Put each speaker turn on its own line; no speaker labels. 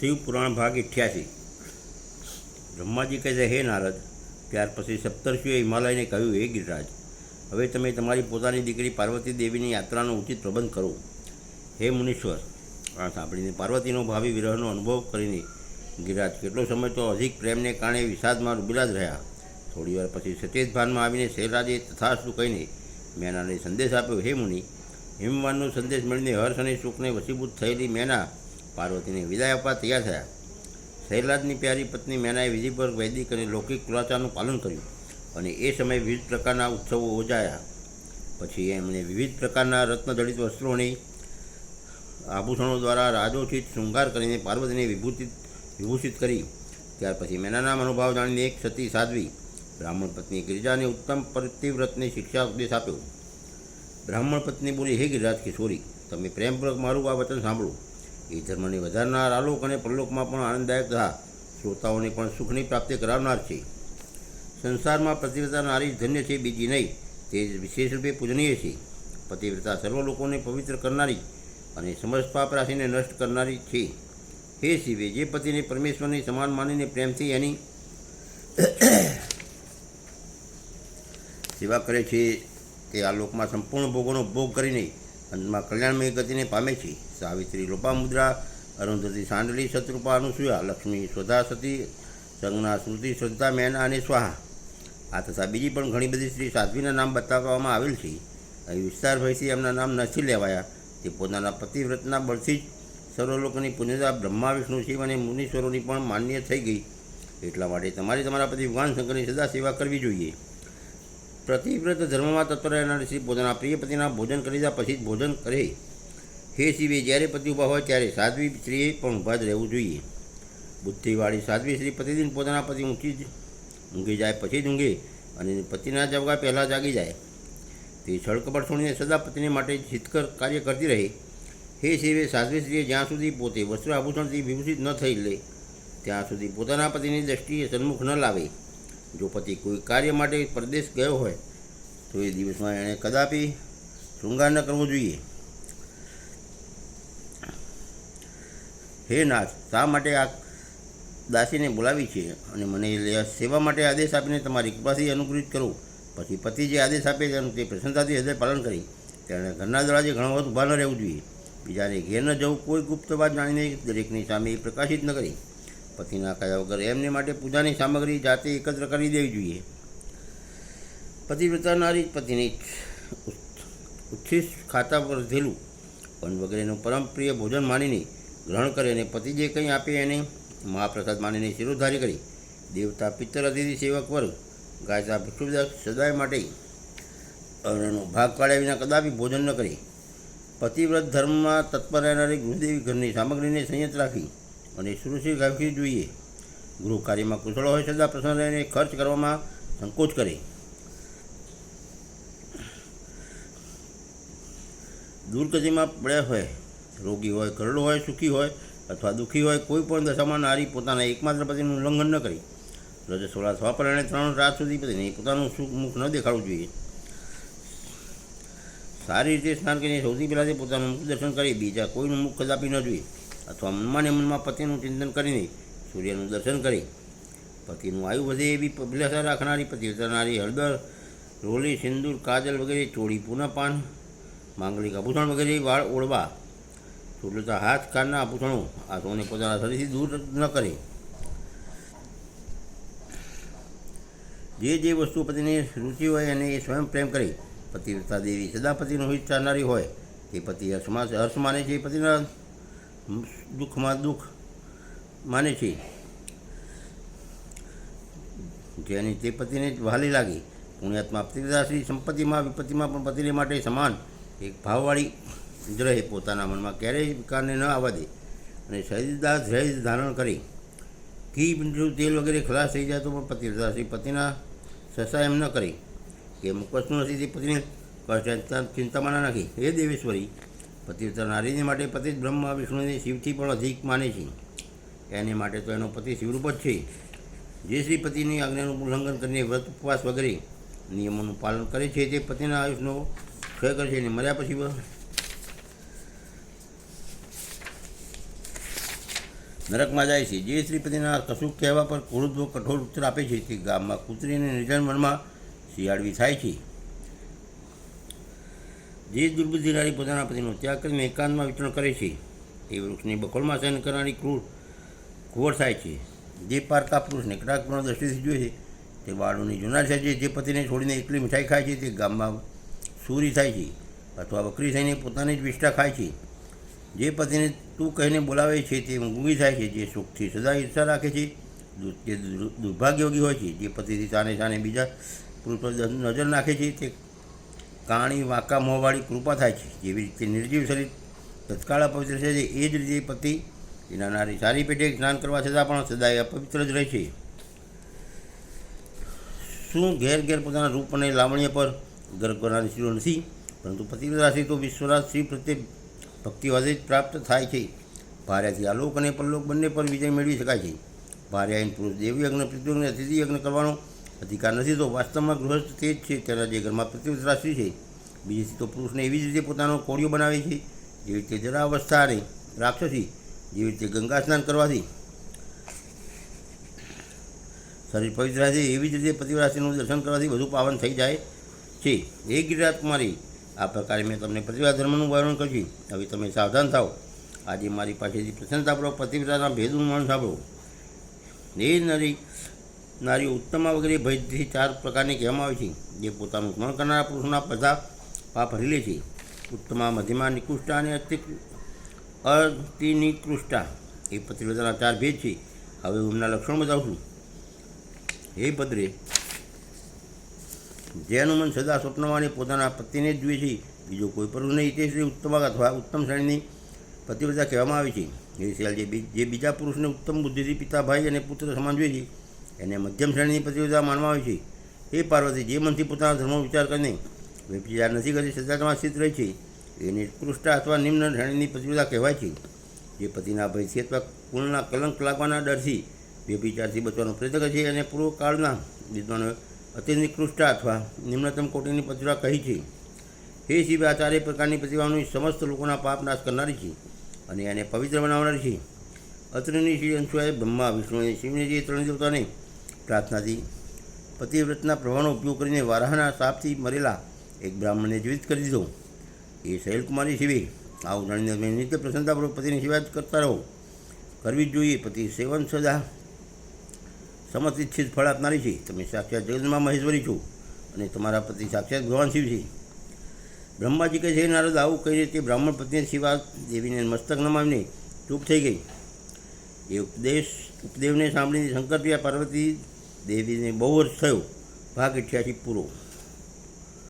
શિવ પુરાણ ભાગ અઠ્યાસી બ્રહ્માજી કહે છે, હે નારદ, ત્યાર પછી સપ્તર્ષિએ હિમાલયને કહ્યું, હે ગિરિરાજ, હવે તમે તમારી પોતાની દીકરી પાર્વતી દેવીની યાત્રાનો ઉચિત પ્રબંધ કરો. હે મુનીશ્વર. આ સાંભળીને પાર્વતીનો ભાવિ વિરહનો અનુભવ કરીને ગિરિરાજ કેટલો સમય તો અધિક પ્રેમને કારણે વિષાદમાં ડૂબેલા જ રહ્યા. થોડીવાર પછી સચેત ભાનમાં આવીને શૈલાજે તથાસ્તુ કહીને મેનાને સંદેશ આપ્યો, હે મુનિ, હિમવાનનો સંદેશ મળીને હર્ષ અને સુખને વશીભૂત થયેલી મેના પાર્વતીને વિદાય આપવા તૈયાર થયા. શૈલાજની પ્યારી પત્ની મેનાએ વિધિ પર વૈદિક અને લૌકિક કુલાચારનું પાલન કર્યું અને એ સમયે વિવિધ પ્રકારના ઉત્સવો યોજાયા પછી એમણે વિવિધ પ્રકારના રત્નજડિત વસ્ત્રોની આભૂષણો દ્વારા રાજોચિત શૃંગાર કરીને પાર્વતીને વિભૂતિત વિભૂષિત કરી. ત્યાર પછી મેનાના મનોભાવ જાણીને એક સતી સાધવી બ્રાહ્મણ પત્ની ગિરિજાને ઉત્તમ પતિવ્રતની શિક્ષા ઉપદેશ આપ્યો. બ્રાહ્મણ પત્ની બોલી, હે ગિરિરાજ કિશોરી, તમે પ્રેમપૂર્વક મારું આ વચન સાંભળો. એ ધર્મને વધારનાર આલોક અને પરલોકમાં પણ આનંદદાયક તથા શ્રોતાઓને પણ સુખની પ્રાપ્તિ કરાવનાર છે. સંસારમાં પતિવ્રતા નારી ધન્ય છે, બીજી નહીં. તે જ વિશેષ રૂપે પૂજનીય છે. પતિવ્રતા સર્વ લોકોને પવિત્ર કરનારી અને સમસ્ત પાપ રાશિને નષ્ટ કરનારી છે. હે શિવે, જે પતિને પરમેશ્વરની સમાન માનીને પ્રેમથી એની સેવા કરે છે, તે આ લોકમાં સંપૂર્ણ ભોગોનો ભોગ કરીને અંતમાં કલ્યાણમય ગતિને પામે છે. સાવિત્રી લોપામુદ્રા અરુંધતી સાંડલી શત્રુપા અનુસૂયા લક્ષ્મી સ્વધા સતી સંજ્ઞા શ્રુતિ શ્રદ્ધા મેના અને સ્વાહા. આ તથા બીજી પણ ઘણી બધી સ્ત્રી સાધ્વીના નામ બતાવવામાં આવેલ છે. અહીં વિસ્તાર ભયથી એમના નામ નથી લેવાયા. તે પોતાના પતિવ્રતના બળથી જ સર્વલોકની પુણ્યતા બ્રહ્મા, વિષ્ણુ, શિવ અને મુનીશ્વરોની પણ માન્ય થઈ ગઈ. એટલા માટે તમારે તમારા પતિ ભગવાન શંકરની સદા સેવા કરવી જોઈએ. પ્રતિવ્રત ધર્મમાં તત્પર રહેનાર શ્રી પોતાના પ્રિય પતિના ભોજન કરી દીધા પછી જ ભોજન કરે. હે સિવાય જ્યારે પતિ ઊભા હોય ત્યારે સાધ્વી સ્ત્રીએ પણ ઊભા જ રહેવું જોઈએ. બુદ્ધિવાળી સાધ્વી સ્ત્રી પ્રતિદિન પોતાના પતિ ઊંચી જ ઊંઘી જાય, પછી જ ઊંઘે અને પતિના જવગા પહેલાં જાગી જાય. તે છળકપટ છોડીને સદા પતિને માટે હિતકર કાર્ય કરતી રહે. હે શિવે, સાધ્વી સ્ત્રીએ જ્યાં સુધી પોતે વસ્ત્ર આભૂષણથી વિભૂષિત ન થઈ લે, ત્યાં સુધી પોતાના પતિની દ્રષ્ટિએ સન્મુખ ન લાવે. જો પતિ કોઈ કાર્ય માટે પરદેશ ગયો હોય, તો એ દિવસમાં એણે કદાપી શૃંગાર ન કરવો જોઈએ. હે નાથ, શા માટે આ દાસીને બોલાવી છે? અને મને સેવા માટે આદેશ આપીને તમારી કૃપાથી અનુકૂલિત કરો. પછી પતિ જે આદેશ આપે તેનું તે પ્રસન્નતાથી હૃદય પાલન કરી. તેણે ઘરના દરવાજે ઘણો વખત ઊભા ન રહેવું જોઈએ. બીજાને ઘેર ન જવું, કોઈ ગુપ્ત વાત જાણીને દરેકની સામે પ્રકાશિત ન કરી. પતિના કહ્યા વગર એમને માટે પૂજાની સામગ્રી જાતે એકત્ર કરી દેવી જોઈએ. પતિવ્રતાનારી પતિની ઉચ્છિષ્ટ ખાતા પર ધેલું. પણ વગેરેનું પરમ પ્રિય ભોજન માનીને ગ્રહણ કરી અને પતિ જે કંઈ આપે એને? મહાપ્રસાદ માનીને શિરોધારી કરી. દેવતા પિત્તર અતિથિ સેવક વર્ગ ગાયતા ભિક્ષુદાસ સદાય માટે અન્નનો ભાગ કાઢ્યા વિના કદાપી ભોજન ન કરી. પતિવ્રત ધર્મમાં તત્પર રહેનારી ગૃહદેવી ઘરની સામગ્રીને સંયત રાખી અને સુરક્ષિત રાખવી જોઈએ. ગૃહ કાર્યમાં કુશળ હોય સદા પ્રસન્ન રહીને ખર્ચ કરવામાં સંકોચ કરે. દુર્ગતિમાં પડ્યા હોય રોગી હોય, કરડો હોય, સુખી હોય અથવા દુઃખી હોય, કોઈ પણ દશામાં નારી પોતાના એકમાત્ર પતિનું ઉલ્લંઘન ન કરી. રજસ્વલા થવા પર અને ત્રણ રાત સુધી પતિને પોતાનું સુખ મુખ ન દેખાડવું જોઈએ. સારી રીતે સ્નાન કરીને સૌથી પહેલાં તે પોતાનું મુખ દર્શન કરી બીજા કોઈનું મુખ કદાપી ન જોઈએ અથવા મનમાં ને મનમાં પતિનું ચિંતન કરીને સૂર્યનું દર્શન કરી. પતિનું આયુ વધે એવી અભિલાષા રાખનારી, પતિ ઉતરનારી હળદર, રોલી, સિંદૂર, કાજલ વગેરે ચોળી, પૂનપાન, માંગલિક આભૂષણ વગેરે વાળ ઓળવા ચોટતા હાથ કાનના આભૂષણો આ સૌને પોતાના શરીરથી દૂર ન કરે. જે જે વસ્તુ પતિને રુચિ હોય એને એ સ્વયં પ્રેમ કરે. પતિવ્રતા દેવી સદા પતિનું હિત ચાલનારી હોય. તે પતિ હર્ષમાં હર્ષ માને છે પતિના દુઃખમાં દુઃખ માને છે. જેની તે પતિને જ વહાલી લાગી. પુણ્યાત્મા પતિદાસી સંપત્તિમાં, વિપત્તિમાં પણ પતિને માટે સમાન એક ભાવવાળી જ રહે પોતાના મનમાં ક્યારેય વિકારને ન આવવા દે. અને શરીરદાર ધૈર્ય ધારણ કરી, ઘી, મીઠું, તેલ વગેરે ખલાસ થઈ જાય તો પણ પતિદાસી પતિના સસા એમ ન કરી કે મુકસનું નથી તે પતિને ચિંતામાં ના નાખી. હે દેવેશ્વરી પતિવ્રતા નારીને માટે પતિ બ્રહ્મ બ્રહ્મા, વિષ્ણુને શિવથી પણ અધિક માને છે. એને માટે તો એનો પતિ શિવરૂપ જ છે. જે શ્રી પતિની આજ્ઞાનું ઉલ્લંઘન કરીને વ્રત ઉપવાસ વગેરે નિયમોનું પાલન કરે છે તે પતિના આયુષનો ક્ષય કરે છે. અને મર્યા પછી નરકમાં જાય છે. જે શ્રીપતિના કશુંક કહેવા પર ક્રોધવો કઠોર ઉત્તર આપે છે તે ગામમાં કુતરીને નિર્જન વનમાં શિયાળવી થાય છે. જે દુર્બુદ્ધિધારી પોતાના પતિનો ત્યાગ કરીને એકાંતમાં વિતરણ કરે છે. એ વૃક્ષની બખોલમાં સહન કરનારી ક્રૂર કુંવર થાય છે. જે પારકા પુરુષને કટાક્ષપૂર્ણ દ્રષ્ટિથી જોઈએ છે, તે બાળુની જૂના છે જે પતિને છોડીને એકલી મીઠાઈ ખાય છે તે ગામમાં સૂરી થાય છે અથવા બકરી થઈને પોતાની જ વિષ્ઠા ખાય છે. જે પતિને તું કહીને બોલાવે છે તે ઊંઘી થાય છે, જે સુખથી સદા ઈર્ષા રાખે છે દુ- જે દુર્ભાગ્યયોગી હોય છે, જે પતિથી સાને સાને બીજા પુરુષ પર નજર નાખે છે, તે કાણી, વાંકા, મોંવાળી કૃપા થાય છે. જેવી રીતે નિર્જીવ શરીર તત્કાળ અપવિત્ર છે એ જ રીતે પતિ એના નારી સારી પેટે સ્નાન કરવા છતાં પણ સદાય અપવિત્ર જ રહે છે. શું ઘેર ઘેર પોતાના રૂપ અને લાવણ્ય પર ગર્વ કરનારી સ્ત્રીઓ નથી? પરંતુ પતિવ્રતાથી તો વિશ્વનાથ સ્ત્રી પ્રત્યે ભક્તિવાદે જ પ્રાપ્ત થાય છે. ભાર્યાથી આલોક અને પરલોક બંને પર વિજય મેળવી શકાય છે. ભાર્યાહીન પુરુષ દેવી યજ્ઞ અતિથિયજ્ઞ અતિથિ યજ્ઞ કરવાનો અધિકાર નથી, તો વાસ્તવમાં ગૃહસ્થ તે જ છે. તેના જે ઘરમાં પતિવ્રતા રાશિ છે. બીજી તો પુરુષને એવી જ રીતે પોતાનો કોળિયો બનાવે છે. જેવી રીતે જરા અવસ્થા અને રાક્ષસી, જેવી રીતે ગંગા સ્નાન કરવાથી શરીર પવિત્ર છે, એવી જ રીતે પતિવ્રાસીનું દર્શન કરવાથી વધુ પાવન થઈ જાય છે. એ ગિરિરાજ કુમારી આ પ્રકારે મેં તમને પ્રતિભા ધર્મનું વર્ણન કર્યું હવે તમે સાવધાન થાઓ. આજે મારી પાસેથી પ્રસન્નતાપૂર્વક પતિવ્રતાના ભેદનું વર્ણન સાંભળો. એ નરી નારી ઉત્તમા વગેરે ભયથી ચાર પ્રકારની કહેવામાં આવે છે. જે પોતાનું સ્મરણ કરનારા પુરુષના બધા પાપ હરી લે છે. ઉત્તમા, મધ્યમાં, નિકૃષ્ટા અને અતિ નિકૃષ્ટા એ પતિવ્રતાના ચાર ભેદ છે. હવે હું એમના લક્ષણો બતાવું છું. હે ભદ્રે જેનું મન સદા સ્વપ્નમાં પોતાના પતિને જ જુએ છે. બીજો કોઈ પણ નહીં, તે શ્રી ઉત્તમ અથવા ઉત્તમ શ્રેણીની પતિવ્રતા કહેવામાં આવે છે. એ સિવાય જે જે બીજા પુરુષને ઉત્તમ બુદ્ધિથી પિતા, ભાઈ અને પુત્ર સમાન જોઈએ છે, એને મધ્યમ શ્રેણીની પતિવ્રતા માનવામાં આવે છે. એ પાર્વતી, જે મનથી પોતાના ધર્મનો વિચાર કરીને વ્યભિચાર નથી કરતી, સદાચારમાં સ્થિત રહે છે. એ નિકૃષ્ટ અથવા નિમ્ન શ્રેણીની પતિવ્રતા કહેવાય છે. જે પતિના ભયથી અથવા કુળના કલંક લાગવાના ડરથી વ્યભિચારથી બચવાનો પ્રયત્ન કરે છે અને પૂર્વકાળના વિદ્વાનો અતિ નિકૃષ્ટ અથવા નિમ્નતમ કોટીની પ્રતિભા કહી છે. હે શિવ આ ચારેય પ્રકારની પ્રતિભાઓની સમસ્ત લોકોના પાપ નાશ કરનારી છે અને એને પવિત્ર બનાવનારી છે. અત્રની શ્રી અંશુએ બ્રહ્મા વિષ્ણુ અને શિવને જે ત્રણ દેવતાને પ્રાર્થનાથી પતિવ્રતના પ્રભાવનો ઉપયોગ કરીને વારાહના સાપથી મરેલા એક બ્રાહ્મણને જીવિત કરી દીધો. એ શૈલકુમારી શિવે આવું જાણીને નિત્ય પ્રસન્નતાપૂર્વક પતિની સેવા કરતા રહો. કરવી જ જોઈએ, પતિ સેવન સદા સમત ઇચ્છિત ફળ આપનારી છે. તમે સાક્ષાત જગતમાં મહેશ્વરી છો અને તમારા પતિ સાક્ષાત ભગવાન શિવ છે. બ્રહ્માજી કહે છે, "હે નારદ, આવું કહી રીતે બ્રાહ્મણ પત્ની શિવા દેવીને મસ્તક નમાવીને ચૂપ થઈ ગઈ. એ ઉપદેશ, ઉપદેવને સાંભળીને શંકરપ્રિયા પાર્વતી દેવીને બહુ વર્ષ થયો. ભાગ અઠ્યાસી પૂરો.